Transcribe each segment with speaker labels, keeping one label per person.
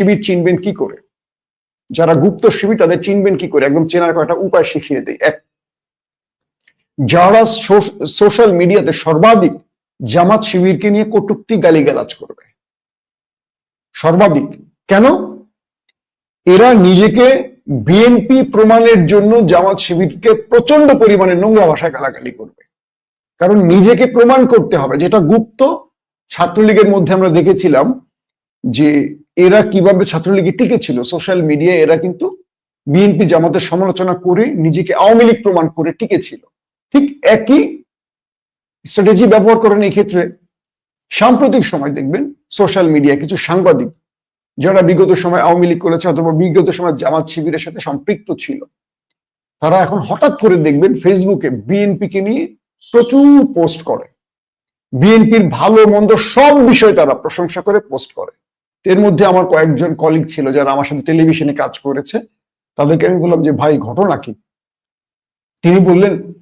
Speaker 1: শিবির চিনবেন কি করে? যারা গুপ্ত শিবির, তাদের চিনবেন কি করে? একদম চেনার কয়েকটা উপায় শিখিয়ে দেয় এক, যারা সোশ্যাল মিডিয়াতে সর্বাধিক জামাত শিবিরকে নিয়ে কটুক্তি গালিগালাজ করবে। সর্বাধিক। কেন? এরা নিজেকে বিএনপি প্রমাণের জন্য জামাত শিবিরকে প্রচণ্ড পরিমাণে নোংরা ভাষায় গালাগালি করবে। কারণ নিজেকে প্রমাণ করতে হবে। যেটা গুপ্ত, ছাত্রলীগের মধ্যে আমরা দেখেছিলাম যে এরা কীভাবে ছাত্রলীগে টিকেছিল সোশ্যাল মিডিয়ায় এরা কিন্তু বিএনপি জামাতের সমালোচনা করে নিজেকে আওয়ামী লীগ প্রমাণ করে টিকেছিল ঠিক একই স্ট্র্যাটেজি ব্যবহার করেন এই ক্ষেত্রে। সাম্প্রতিক সময় দেখবেন সোশ্যাল মিডিয়া কিছু সাংবাদিক যারা বিগত সময় আওয়ামী লীগ করেছে অথবা বিগত সময় জামাত শিবিরের সাথে সম্পৃক্ত ছিল, তারা এখন হঠাৎ করে দেখবেন ফেসবুকে বিএনপিকে নিয়ে প্রচুর পোস্ট করে। বিএনপির ভালো মন্দ সব বিষয় তারা প্রশংসা করে পোস্ট করে। এর মধ্যে আমার কয়েকজন কলিগ ছিল যারা আমার সাথে টেলিভিশনে কাজ করেছে। তাদেরকে আমি বললাম যে, ভাই, ঘটনা কি? তিনি বললেন,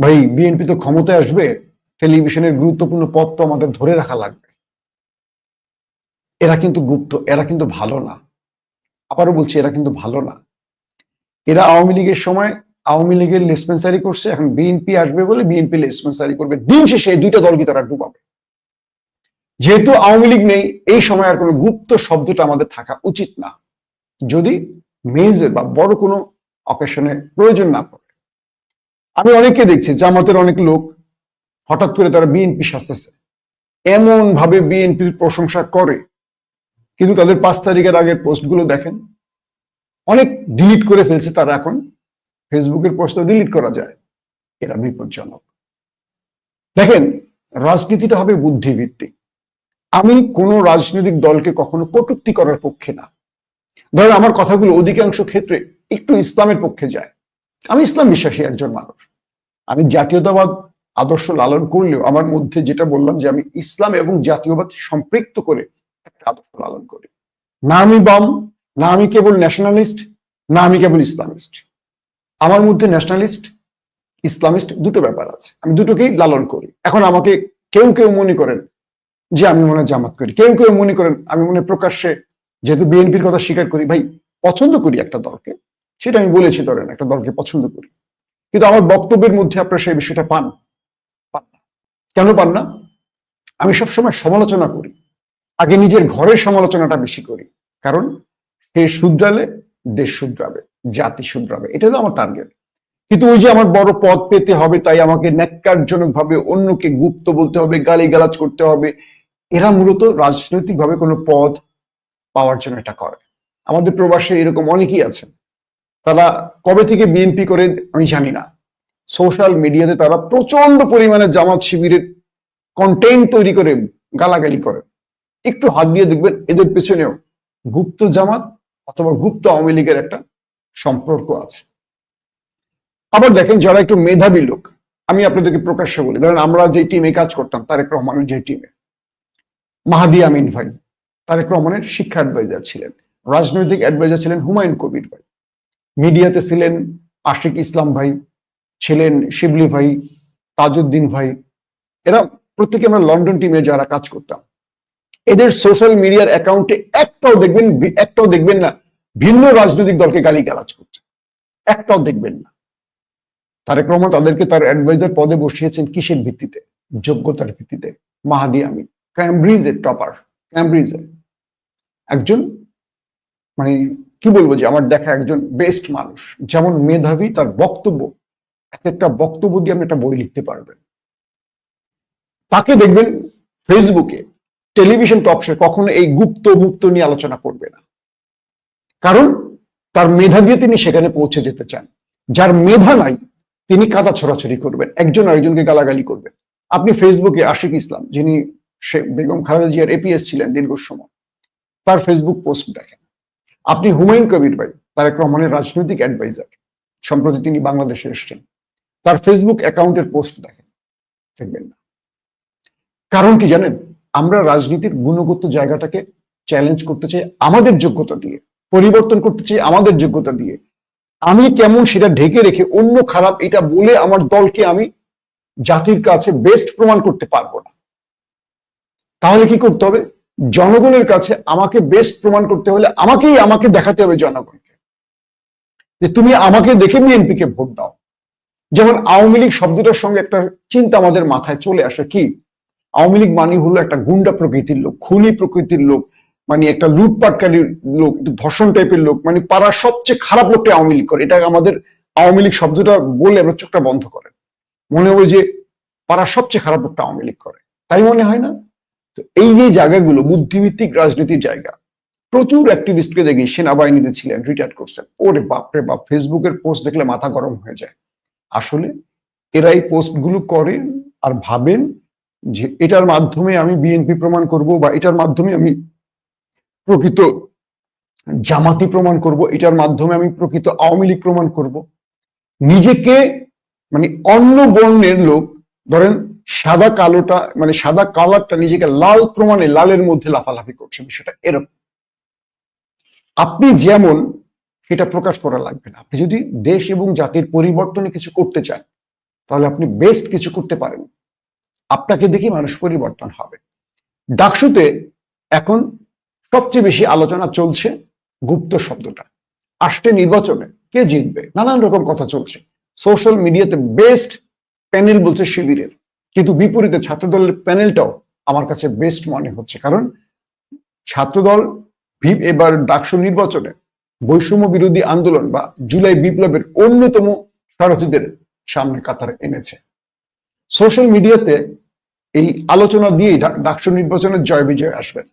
Speaker 1: ভাই বিএনপি তো ক্ষমতায় আসবে টেলিভিশনের গুরুত্বপূর্ণ পদ তো আমাদের ধরে রাখা লাগবে। এরা কিন্তু গুপ্ত, এরা কিন্তু ভালো না। আবারও বলছি, এরা কিন্তু ভালো না। এরা আওয়ামী লীগের সময় আওয়ামী লীগের লেসপেন্সারি করছে, এখন বিএনপি আসবে বলে বিএনপি লেসপেন্সারি করবে। দিন শেষে দুইটা দলকে তারা ডুবাবে। যেহেতু আওয়ামী লীগ নেই, এই সময় আর কোনো গুপ্ত শব্দটা আমাদের থাকা উচিত না। যদি মেজর বা বড় কোনো অকেশনে প্রয়োজন না পড়ে। আমি অনেকে দেখছি, জামাতের অনেক লোক হঠাৎ করে তারা বিএনপি সাজতেছে। এমন ভাবে বিএনপির প্রশংসা করে, কিন্তু তাদের পাঁচ তারিখের আগের পোস্টগুলো দেখেন। অনেক ডিলিট করে ফেলছে তারা এখন। ফেসবুকের পোস্ট ডিলিট করা যায়। এরা বিপজ্জনক। দেখেন, রাজনীতিটা হবে বুদ্ধিভিত্তিক। আমি কোনো রাজনৈতিক দলকে কখনো কটূক্তি করার পক্ষে না। ধরেন আমার কথাগুলো অধিকাংশ ক্ষেত্রে একটু ইসলামের পক্ষে যায়। আমি ইসলাম বিশ্বাসী একজন মানুষ। আমি জাতীয়তাবাদ আদর্শ লালন করলেও আমার মধ্যে যেটা বললাম যে আমি ইসলাম এবং জাতীয়বাদ সম্পৃক্ত করে একটা আদর্শ লালন করি। না আমি বাম, না আমি কেবল ন্যাশনালিস্ট না আমি কেবল ইসলামিস্ট। আমার মধ্যে ন্যাশনালিস্ট ইসলামিস্ট দুটো ব্যাপার আছে। আমি দুটোকেই লালন করি। এখন আমাকে কেউ কেউ মনে করেন যে আমি মনে জামাত করি। কেউ কেউ মনে করেন, আমি মনে প্রকাশ্যে যেহেতু বিএনপির কথা স্বীকার করি, ভাই পছন্দ করি একটা দলকে, সেটা আমি বলেছি ধরেন একটা দলকে পছন্দ করি। কিন্তু আমার বক্তব্যের মধ্যে আপনারা সেই বিষয়টা পান পান না। কেন পান না? আমি সবসময় সমালোচনা করি। আগে নিজের ঘরের সমালোচনাটা বেশি করি। কারণ সে শুধরালে, দেশ শুধরাবে, জাতি শুধরাবে, এটা হলো আমার টার্গেট কিন্তু ওই যে আমার বড় পদ পেতে হবে, তাই আমাকে ন্যাক্কারজনক ভাবে অন্যকে গুপ্ত বলতে হবে গালি গালাজ করতে হবে এরা মূলত রাজনৈতিক ভাবে কোনো পদ পাওয়ার জন্য এটা করে। আমাদের প্রবাসে এরকম অনেকেই আছেন। তারা কবে থেকে বিএনপি করে আমি জানি না। সোশ্যাল মিডিয়াতে তারা প্রচণ্ড পরিমাণে জামাত শিবিরের কন্টেন্ট তৈরি করে, গালাগালি করে। একটু হাত দিয়ে দেখবেন এদের পেছনেও গুপ্ত জামাত অথবা গুপ্ত আওয়ামী লীগের একটা সম্পর্ক আছে। আবার দেখেন যারা একটু মেধাবী লোক, আমি আপনাদেরকে প্রকাশ্যে বলি। ধরেন আমরা যে টিমে কাজ করতাম, তারেক রহমানের যে টিমে মাহাদি আমিন ভাই, তারেক রহমানের শিক্ষা অ্যাডভাইজার ছিলেন, রাজনৈতিক অ্যাডভাইজার ছিলেন হুমায়ুন কবির ভাই, মিডিয়াতে ছিলেন আশিক ইসলাম ভাই, ছিলেন শিবলি ভাই, তাজউদ্দিন ভাই, এরা প্রত্যেকে আমরা লন্ডন টিমে যারা কাজ করতাম। এদের সোশ্যাল মিডিয়ার অ্যাকাউন্টে একটাও দেখবেন একটাও দেখবেন না, ভিন্ন রাজনৈতিক দলকে গালি গালাজ করছে। একটাও দেখবেন না। তারেক রহমান তাদেরকে তার অ্যাডভাইজার পদে বসিয়েছেন কিসের ভিত্তিতে? যোগ্যতার ভিত্তিতে। মাহাদি আমিন। ক্যামব্রিজের টপার ক্যামব্রিজের একজন মানে কি বলব যে আমার দেখা একজন বেস্ট মানুষ, যেমন মেধাবী তার বক্তব্য, এক একটা বক্তব্য দিয়ে আপনি একটা বই লিখতে পারবেন। তাকে দেখবেন ফেসবুকে টেলিভিশন টকশে কখনো এই গুপ্ত মুক্ত নিয়ে আলোচনা করবে না। কারণ তার মেধা দিয়ে তিনি সেখানে পৌঁছে যেতে চান। যার মেধা নাই, তিনি কাদা ছড়াছড়ি করবেন, একজন আরেকজনকে গালাগালি করবেন। আপনি ফেসবুকে আশিক ইসলাম, যিনি বেগম খালেদা জিয়ার এপিএস ছিলেন দীর্ঘ সময়। তার ফেসবুক পোস্ট দেখেন। আপনি হুমায়ুন কবির ভাই, তারেক রহমানের রাজনৈতিক অ্যাডভাইজার সম্প্রতি তিনি বাংলাদেশে এসছেন। তার ফেসবুক অ্যাকাউন্টের পোস্ট দেখেন। দেখবেন না। কারণ কি জানেন? আমরা রাজনীতির গুণগত জায়গাটাকে চ্যালেঞ্জ করতে চাই আমাদের যোগ্যতা দিয়ে, পরিবর্তন করতে চাই আমাদের যোগ্যতা দিয়ে। আমি কেমন সেটা ঢেকে রেখে অন্য খারাপ এটা বলে আমার দলকে আমি জাতির কাছে বেস্ট প্রমাণ করতে পারব না। তাহলে কি করতে হবে? জনগণের কাছে আমাকে বেস্ট প্রমাণ করতে হলে আমাকেই আমাকে দেখাতে হবে জনগণকে। যে তুমি আমাকে দেখে বিএনপি কে ভোট দাও। যেমন আওয়ামী লীগ শব্দটার সঙ্গে একটা চিন্তা আমাদের মাথায় চলে আসে কি? আওয়ামী লীগ মানে হলো একটা গুন্ডা প্রকৃতির লোক, খুনি প্রকৃতির লোক মানে একটা লুটপাটকারীর লোক, ধর্ষণ টাইপের লোক মানে পাড়ার সবচেয়ে খারাপ লোকটা আওয়ামী লীগ করে। এটা আমাদের আওয়ামী লীগ শব্দটা বলে আমরা চোখটা বন্ধ করেন। মনে হবে যে পাড়ার সবচেয়ে খারাপ লোকটা আওয়ামী লীগ করে। তাই মনে হয় না? তো এই যে জায়গাগুলো বুদ্ধিভিত্তিক রাজনীতির জায়গা, প্রচুর অ্যাক্টিভিস্টকে দেখি সেনাবাহিনীতে ছিলেন রিটায়ার করছেন। ওরে বাপরে বাপ, ফেসবুকের পোস্ট দেখলে মাথা গরম হয়ে যায়। আসলে এরা এই পোস্টগুলো করেন আর ভাবেন যে এটার মাধ্যমে আমি বিএনপি প্রমাণ করব বা এটার মাধ্যমে আমি প্রকৃত জামাতি প্রমাণ করব, এটার মাধ্যমে আমি প্রকৃত আওয়ামী লীগ প্রমাণ করব। নিজেকে মানে অন্য বর্ণের লোক, ধরেন সাদা কালোটা মানে সাদা কালারটা নিজেকে লাল প্রমাণে লালের মধ্যে লাফালাফি করছে বিষয়টা এরকম। আপনি যেমন সেটা প্রকাশ করা লাগবে না। আপনি যদি দেশ এবং জাতির পরিবর্তনে কিছু করতে চান, তাহলে আপনি বেস্ট কিছু করতে পারেন। আপনাকে দেখে মানুষ পরিবর্তন হবে। ডাকসুতে এখন সবচেয়ে বেশি আলোচনা চলছে গুপ্ত শব্দটা। আসছে নির্বাচনে, কে জিতবে? নানান রকম কথা চলছে। সোশ্যাল মিডিয়াতে বেস্ট প্যানেল বলছে শিবিরের। কিন্তু বিপরীতে ছাত্রদলের প্যানেলটাও আমার কাছে বেস্ট মনে হচ্ছে। কারণ ছাত্রদল ভিপ এবার ডাকসু নির্বাচনে বৈষম্য বিরোধী আন্দোলন বা জুলাই বিপ্লবের অন্যতম সারথীদের সামনে কাতার এনেছে। সোশ্যাল মিডিয়াতে এই আলোচনা দিয়েই ডাক- ডাকসু নির্বাচনের জয় বিজয় আসবেন